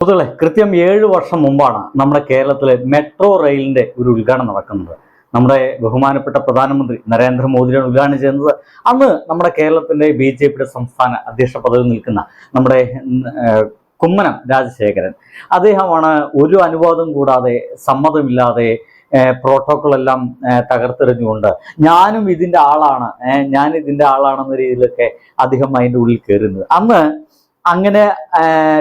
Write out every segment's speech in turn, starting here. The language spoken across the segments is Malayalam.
സുഹൃത്തുക്കളെ കൃത്യം ഏഴ് വർഷം മുമ്പാണ് നമ്മുടെ കേരളത്തിലെ മെട്രോ റെയിലിന്റെ ഒരു ഉദ്ഘാടനം നടക്കുന്നത്. നമ്മുടെ ബഹുമാനപ്പെട്ട പ്രധാനമന്ത്രി നരേന്ദ്രമോദിയാണ് ഉദ്ഘാടനം ചെയ്യുന്നത്. അന്ന് നമ്മുടെ കേരളത്തിന്റെ ബി ജെ പിയുടെ സംസ്ഥാന അധ്യക്ഷ പദവിയിൽ നിൽക്കുന്ന നമ്മുടെ കുമ്മനം രാജശേഖരൻ. അദ്ദേഹമാണ് ഒരു അനുവാദം കൂടാതെ സമ്മതമില്ലാതെ പ്രോട്ടോക്കോൾ എല്ലാം തകർത്തെറിഞ്ഞുകൊണ്ട് ഞാനും ഇതിന്റെ ആളാണ് ഞാൻ ഇതിന്റെ ആളാണെന്ന രീതിയിലൊക്കെ അദ്ദേഹം അതിന്റെ ഉള്ളിൽ കയറുന്നത്. അന്ന് അങ്ങനെ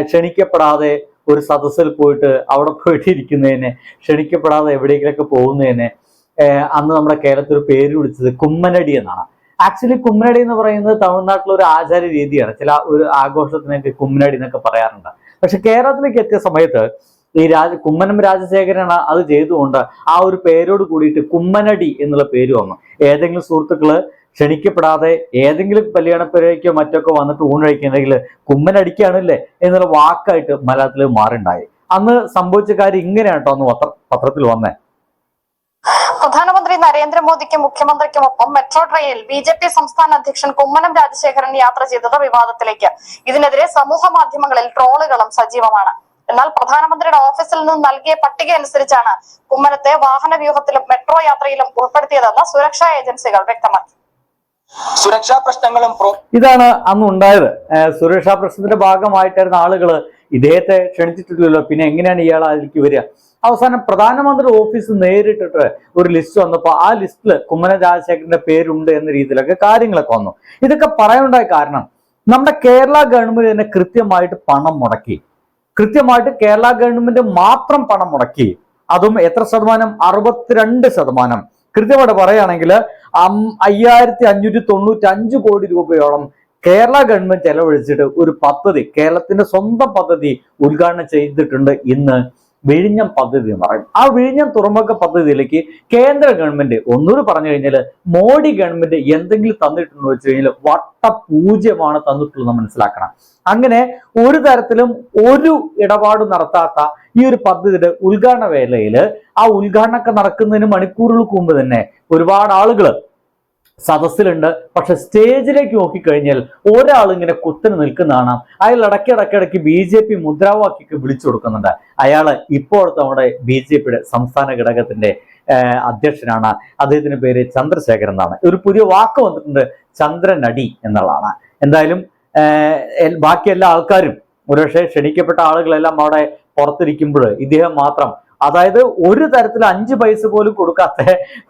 ക്ഷണിക്കപ്പെടാതെ ഒരു സദസ്സിൽ പോയിട്ട് അവിടെ പോയിട്ട് ഇരിക്കുന്നതിനെ ക്ഷണിക്കപ്പെടാതെ എവിടെയെങ്കിലൊക്കെ പോകുന്നതിനെ അന്ന് നമ്മുടെ കേരളത്തിൽ ഒരു പേര് വിളിച്ചത് കുമ്മനടി എന്നാണ്. ആക്ച്വലി കുമ്മനടി എന്ന് പറയുന്നത് തമിഴ്നാട്ടിലെ ഒരു ആചാര രീതിയാണ്. ചില ഒരു ആഘോഷത്തിനൊക്കെ കുമ്മനടി എന്നൊക്കെ പറയാറുണ്ട്. പക്ഷെ കേരളത്തിലേക്ക് എത്തിയ സമയത്ത് ഈ രാജ കുമ്മനം രാജശേഖരനാണ് അത് ചെയ്തുകൊണ്ട് ആ ഒരു പേരോട് കൂടിയിട്ട് കുമ്മനടി എന്നുള്ള പേര് വന്നു. ഏതെങ്കിലും സുഹൃത്തുക്കൾ ക്ഷണിക്കപ്പെടാതെ ഏതെങ്കിലും കല്യാണപ്പുരയ്ക്കോ മറ്റൊക്കെ വന്നിട്ട് ഊണഴിക്കുന്നെങ്കിൽ കുമ്മനടിക്കുകയാണല്ലേ എന്നുള്ള വാക്കായിട്ട് മലയാളത്തിൽ മാറിണ്ടായി. അന്ന് സംഭവിച്ച കാര്യം ഇങ്ങനെയാണ് കേട്ടോ അന്ന് പത്രത്തിൽ വന്നേ. പ്രധാനമന്ത്രി നരേന്ദ്രമോദിക്കും മുഖ്യമന്ത്രിക്കുമൊപ്പം മെട്രോ ട്രെയിനിൽ ബി ജെ പി സംസ്ഥാന അധ്യക്ഷൻ കുമ്മനം രാജശേഖരൻ യാത്ര ചെയ്തത് വിവാദത്തിലേക്ക്. ഇതിനെതിരെ സമൂഹ മാധ്യമങ്ങളിൽ ട്രോളുകളും സജീവമാണ്. എന്നാൽ പ്രധാനമന്ത്രിയുടെ ഓഫീസിൽ നിന്ന് നൽകിയ പട്ടിക അനുസരിച്ചാണ് കുമ്മനത്തെ വാഹന വ്യൂഹത്തിലും മെട്രോ യാത്രയിലും ഉൾപ്പെടുത്തിയതെന്ന് സുരക്ഷാ ഏജൻസികൾ വ്യക്തമാക്കി. സുരക്ഷാ പ്രശ്നങ്ങളും ഇതാണ് അന്ന് ഉണ്ടായത്. സുരക്ഷാ പ്രശ്നത്തിന്റെ ഭാഗമായിട്ടായിരുന്ന ആളുകൾ ഇദ്ദേഹത്തെ ക്ഷണിച്ചിട്ടില്ലല്ലോ പിന്നെ എങ്ങനെയാണ് ഇയാൾ അതിലേക്ക് വരിക? അവസാനം പ്രധാനമന്ത്രി ഓഫീസ് നേരിട്ടിട്ട് ഒരു ലിസ്റ്റ് വന്നപ്പോൾ ആ ലിസ്റ്റിൽ കുമ്മന രാജശേഖരന്റെ പേരുണ്ട് എന്ന രീതിയിലൊക്കെ കാര്യങ്ങളൊക്കെ വന്നു. ഇതൊക്കെ പറയാനുണ്ടായ കാരണം നമ്മുടെ കേരള ഗവൺമെന്റ് തന്നെ കൃത്യമായിട്ട് പണം മുടക്കി. കൃത്യമായിട്ട് കേരള ഗവൺമെന്റ് മാത്രം പണം മുടക്കി. അതും എത്ര ശതമാനം? അറുപത്തിരണ്ട് ശതമാനം. കൃത്യമായിട്ട് പറയുകയാണെങ്കിൽ അയ്യായിരത്തി അഞ്ഞൂറ്റി തൊണ്ണൂറ്റി അഞ്ച് കോടി രൂപയോളം കേരള ഗവൺമെന്റ് ചെലവഴിച്ചിട്ട് ഒരു പദ്ധതി കേരളത്തിന്റെ സ്വന്തം പദ്ധതി ഉദ്ഘാടനം ചെയ്തിട്ടുണ്ട് ഇന്ന് വിഴിഞ്ഞം പദ്ധതി എന്ന് പറയും. ആ വിഴിഞ്ഞം തുറമുഖ പദ്ധതിയിലേക്ക് കേന്ദ്ര ഗവൺമെന്റ് ഒന്നുകൂടി പറഞ്ഞു കഴിഞ്ഞാൽ മോഡി ഗവൺമെന്റ് എന്തെങ്കിലും തന്നിട്ടുണ്ടോ വെച്ച് കഴിഞ്ഞാൽ വട്ട പൂജ്യമാണ് തന്നിട്ടുള്ളത് മനസ്സിലാക്കണം. അങ്ങനെ ഒരു തരത്തിലും ഒരു ഇടപാട് നടത്താത്ത ഈ ഒരു പദ്ധതിയുടെ ഉദ്ഘാടന വേളയിൽ ആ ഉദ്ഘാടനമൊക്കെ നടക്കുന്നതിന് മണിക്കൂറുകൾക്ക് മുമ്പ് തന്നെ ഒരുപാട് ആളുകൾ സദസ്സിലുണ്ട്. പക്ഷെ സ്റ്റേജിലേക്ക് നോക്കിക്കഴിഞ്ഞാൽ ഒരാൾ ഇങ്ങനെ കുത്തിന് നിൽക്കുന്നതാണ്. അയാൾ ഇടയ്ക്കിടയ്ക്കിടയ്ക്ക് ബി ജെ പി മുദ്രാവാക്യക്ക് വിളിച്ചു കൊടുക്കുന്നുണ്ട്. അയാൾ ഇപ്പോഴത്തെ നമ്മുടെ ബി ജെ പിയുടെ സംസ്ഥാന ഘടകത്തിന്റെ അധ്യക്ഷനാണ്. അദ്ദേഹത്തിന്റെ പേര് ചന്ദ്രശേഖരൻ എന്നാണ്. ഒരു പുതിയ വാക്ക് വന്നിട്ടുണ്ട് ചന്ദ്രനടി എന്നുള്ളതാണ്. എന്തായാലും ബാക്കി എല്ലാ ആൾക്കാരും ഒരുപക്ഷെ ക്ഷണിക്കപ്പെട്ട ആളുകളെല്ലാം അവിടെ പുറത്തിരിക്കുമ്പോൾ ഇദ്ദേഹം മാത്രം അതായത് ഒരു തരത്തിൽ അഞ്ച് പൈസ പോലും കൊടുക്കാത്ത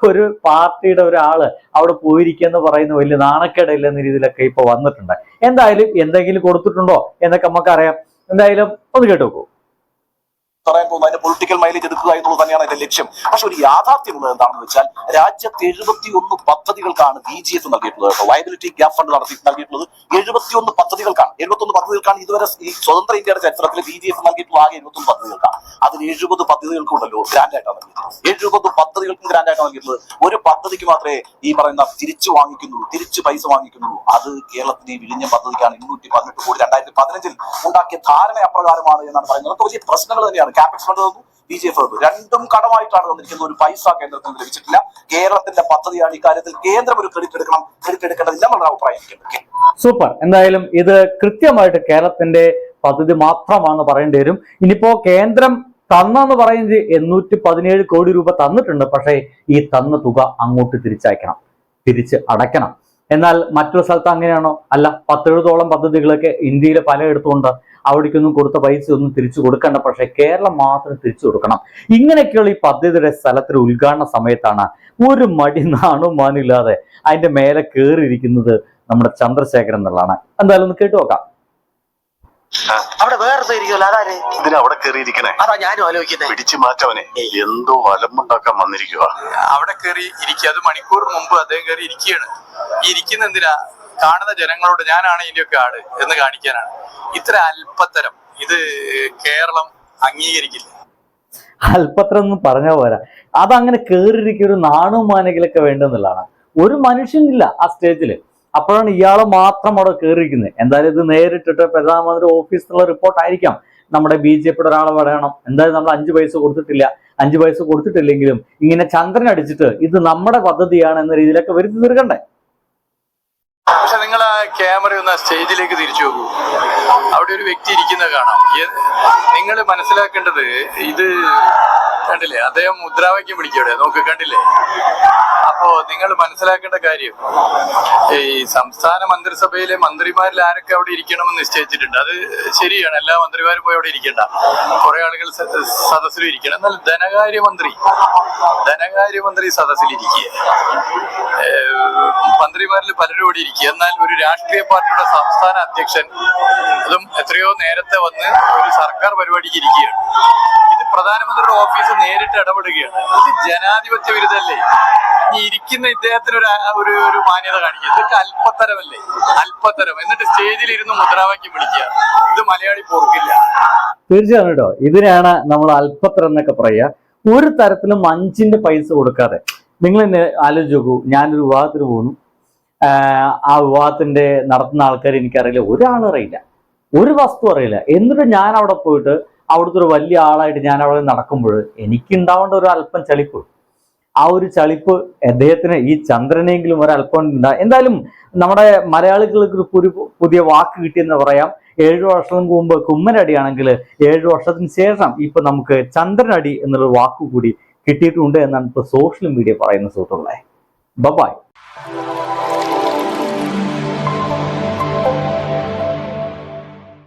ഒരു പാർട്ടിയുടെ ഒരാൾ അവിടെ പോയിരിക്കുക എന്ന് പറയുന്ന വലിയ നാണക്കേടില്ല എന്ന രീതിയിലൊക്കെ ഇപ്പൊ വന്നിട്ടുണ്ട്. എന്തായാലും എന്തെങ്കിലും കൊടുത്തിട്ടുണ്ടോ എന്നൊക്കെ നമുക്കറിയാം. എന്തായാലും ഒന്ന് കേട്ടു നോക്കൂ. പറയാൻ പോകുന്നത് അതിന്റെ പൊളിറ്റിക്കൽ മൈലേജ് എടുക്കുക എന്നുള്ളത് തന്നെയാണ് അതിന്റെ ലക്ഷ്യം. പക്ഷെ ഒരു യാഥാർത്ഥ്യമുള്ളത് എന്താണെന്ന് വെച്ചാൽ രാജ്യത്ത് എഴുപത്തി ഒന്ന് പദ്ധതികൾക്കാണ് ബി ജി എഫ് നൽകിയിട്ടുള്ളത് വയബിലിറ്റി ഗ്യാപ് ഫണ്ട് നടത്തി നൽകിയിട്ടുള്ളത് എഴുപത്തി ഒന്ന് പദ്ധതികൾക്കാണ്. എഴുപത്തി ഒന്ന് പദ്ധതികൾക്കാണ് ഇതുവരെ ഈ സ്വതന്ത്ര ഇന്ത്യയുടെ ചരിത്രത്തിൽ ബി ജി എഫ് നൽകിയിട്ടുള്ള ആകെ എഴുപത്തി ഒന്ന് പദ്ധതികൾക്കാണ്. അതിൽ എഴുപത് പദ്ധതികൾക്കുണ്ടല്ലോ ഗ്രാൻഡ് ആയിട്ടാണ് നൽകിയിട്ടുള്ളത്. എഴുപത് പദ്ധതികൾക്കും ഗ്രാൻഡ് ആയിട്ടാണ് നൽകിയിട്ടുള്ളത്. ഒരു പദ്ധതിക്ക് മാത്രമേ ഈ പറയുന്ന തിരിച്ചു വാങ്ങിക്കുന്നുള്ളൂ തിരിച്ചു പൈസ വാങ്ങിക്കുന്നുള്ളൂ. അത് കേരളത്തിന്റെ വിഴിഞ്ഞ പദ്ധതിക്കാണ് ഇരുന്നൂറ്റി പതിനെട്ട് കോടി രണ്ടായിരത്തി പതിനഞ്ചിൽ ഉണ്ടാക്കിയ ധാരണ അപ്രകാരമാണ് എന്നാണ് പറയുന്നത്. അതൊക്കെ വലിയ പ്രശ്നങ്ങൾ തന്നെയാണ്. ക്യാപിക്സ് ഫണ്ട് തന്നു ബി ജെ എഫ് തന്നു. രണ്ടും കടമായിട്ടാണ് തന്നിരിക്കുന്നത്. ഒരു പൈസ കേന്ദ്രത്തിൽ ലഭിച്ചിട്ടില്ല. കേരളത്തിന്റെ പദ്ധതിയാണ് ഇക്കാര്യത്തിൽ കേന്ദ്രം ഒരു ക്രെഡിറ്റ് എടുക്കണം. ക്രെഡിറ്റ് എടുക്കേണ്ടതില്ല എന്നുള്ള അഭിപ്രായം സൂപ്പർ എന്തായാലും ഇത് കൃത്യമായിട്ട് കേരളത്തിന്റെ പദ്ധതി മാത്രമാണെന്ന് പറയേണ്ടി വരും. ഇനിയിപ്പോ കേന്ദ്രം തന്നെന്ന് പറയുന്നത് എണ്ണൂറ്റി പതിനേഴ് കോടി രൂപ തന്നിട്ടുണ്ട്. പക്ഷേ ഈ തന്ന തുക അങ്ങോട്ട് തിരിച്ചയക്കണം. തിരിച്ച് അടയ്ക്കണം. എന്നാൽ മറ്റൊരു സ്ഥലത്ത് അങ്ങനെയാണോ? അല്ല പത്തെഴുപതോളം പദ്ധതികളൊക്കെ ഇന്ത്യയിൽ പലയിടത്തുണ്ട് അവിടേക്കൊന്നും കൊടുത്ത പൈസ ഒന്നും തിരിച്ചു കൊടുക്കണ്ട പക്ഷേ കേരളം മാത്രം തിരിച്ചു കൊടുക്കണം. ഇങ്ങനെയൊക്കെയുള്ള ഈ പദ്ധതിയുടെ സ്ഥലത്തിൽ ഉദ്ഘാടന സമയത്താണ് ഒരു മടി നാണും മാനില്ലാതെ അതിന്റെ മേലെ കയറിയിരിക്കുന്നത് നമ്മുടെ ചന്ദ്രശേഖരൻ എന്നുള്ളതാണ്. എന്തായാലും ഒന്ന് കേട്ടു നോക്കാം. അവിടെ വേറെ ഇരിക്കുമല്ലോ അതാര്? ഇതിന് അവിടെ കയറിയിരിക്കണേ അതാ ഞാനും ആലോചിക്കുന്നത് പിടിച്ചു മാറ്റവനെ എന്തോ അലമ്പുണ്ടാക്കാൻ വന്നിരിക്കുക അവിടെ കയറി ഇരിക്കുക അത് മണിക്കൂർ മുമ്പ് അദ്ദേഹം കയറി ഇരിക്കുകയാണ്. ഈ ഇരിക്കുന്ന എന്തിനാ? കാണുന്ന ജനങ്ങളോട് ഞാനാണ് ഇതിന്റെയൊക്കെ ആൾ എന്ന് കാണിക്കാനാണ്. ഇത്ര അല്പത്തരം. ഇത് കേരളം അംഗീകരിക്കില്ല. അല്പത്രം ഒന്നും പറഞ്ഞാൽ പോരാ. അതങ്ങനെ കേറിയിരിക്കുക ഒരു നാണു മാനകിലൊക്കെ വേണ്ടെന്നുള്ളതാണ്. ഒരു മനുഷ്യനില്ല ആ സ്റ്റേജിൽ അപ്പോഴാണ് ഇയാളെ മാത്രം അവിടെ കയറിയിരിക്കുന്നത് എന്തായാലും ഇത് നേരിട്ടിട്ട് പ്രധാനമന്ത്രി ഓഫീസിലുള്ള റിപ്പോർട്ട് ആയിരിക്കാം നമ്മുടെ ബി ജെ പിയുടെ ഒരാളെ പറയണം എന്തായാലും നമ്മൾ അഞ്ച് പൈസ കൊടുത്തിട്ടില്ല. അഞ്ച് പൈസ കൊടുത്തിട്ടില്ലെങ്കിലും ഇങ്ങനെ ചന്ദ്രൻ അടിച്ചിട്ട് ഇത് നമ്മുടെ പദ്ധതിയാണ് എന്ന രീതിയിലൊക്കെ വരുത്തി തീർക്കണ്ടേ? ക്യാമറ ഒന്ന് ആ സ്റ്റേജിലേക്ക് തിരിച്ചു നോക്കൂ. അവിടെ ഒരു വ്യക്തി ഇരിക്കുന്നത് കാണാം. നിങ്ങൾ മനസ്സിലാക്കേണ്ടത് ഇത് കണ്ടില്ലേ? അദ്ദേഹം മുദ്രാവാക്യം പിടിക്കവിടെ നോക്ക് കണ്ടില്ലേ? അപ്പോ നിങ്ങൾ മനസ്സിലാക്കേണ്ട കാര്യം ഈ സംസ്ഥാന മന്ത്രിസഭയിലെ മന്ത്രിമാരിൽ ആരൊക്കെ അവിടെ ഇരിക്കണമെന്ന് നിശ്ചയിച്ചിട്ടുണ്ട്. അത് ശരിയാണ്. എല്ലാ മന്ത്രിമാരും പോയി അവിടെ ഇരിക്കണ്ട. കുറെ ആളുകൾ സദസ്സിൽ ഇരിക്കണം. എന്നാൽ ധനകാര്യമന്ത്രി ധനകാര്യമന്ത്രി സദസ്സിലിരിക്കുക മന്ത്രിമാരിൽ പലരും ഇവിടെ ഇരിക്കുക. എന്നാൽ ഒരു രാഷ്ട്രീയ പാർട്ടിയുടെ സംസ്ഥാന അധ്യക്ഷൻ അതും എത്രയോ നേരത്തെ വന്ന് ഒരു സർക്കാർ പരിപാടിക്ക് ഇരിക്കുകയാണ്. ഇത് പ്രധാനമന്ത്രിയുടെ ഓഫീസ് നേരിട്ട് ഇടപെടുകയാണ്. ഇത് ജനാധിപത്യ വിരുദ്ധല്ലേ? ഈ ഇരിക്കുന്ന ഇദ്ദേഹത്തിന് ഒരു ഒരു ഒരു മാന്യത കാണിക്കുക. ഇതൊക്കെ അല്പത്തരമല്ലേ? അല്പത്തരം. എന്നിട്ട് സ്റ്റേജിൽ ഇരുന്ന് മുദ്രാവാക്യം വിളിക്കുക. ഇത് മലയാളി പോർക്കില്ല തീർച്ചയായും കേട്ടോ. ഇതിനാണ് നമ്മൾ അല്പത്രം എന്നൊക്കെ പറയുക. ഒരു തരത്തിലും അഞ്ചിന്റെ പൈസ കൊടുക്കാതെ. നിങ്ങൾ എന്നെ ആലോചിച്ച് നോക്കൂ. ഞാനൊരു വിവാഹത്തിന് പോകുന്നു. ആ വിവാഹത്തിന്റെ നടത്തുന്ന ആൾക്കാർ എനിക്കറിയില്ല. ഒരാളറിയില്ല ഒരു വസ്തു അറിയില്ല. എന്നിട്ട് ഞാൻ അവിടെ പോയിട്ട് അവിടുത്തെ ഒരു വലിയ ആളായിട്ട് ഞാൻ അവിടെ നടക്കുമ്പോൾ എനിക്കുണ്ടാവേണ്ട ഒരു അല്പം ചളിപ്പ്. ആ ഒരു ചളിപ്പ് അദ്ദേഹത്തിന് ഈ ചന്ദ്രനെങ്കിലും ഒരല്പം ഉണ്ടാ എന്തായാലും നമ്മുടെ മലയാളികൾക്ക് ഒരു പുതിയ വാക്ക് കിട്ടിയെന്ന് പറയാം. ഏഴു വർഷം മുമ്പ് കുമ്മനടിയാണെങ്കിൽ ഏഴു വർഷത്തിന് ശേഷം ഇപ്പൊ നമുക്ക് ചന്ദ്രനടി എന്നുള്ള വാക്ക് കൂടി കിട്ടിയിട്ടുണ്ട് എന്നാണ് ഇപ്പൊ സോഷ്യൽ മീഡിയ പറയുന്ന സുഹൃത്തുക്കളെ. ബബായ്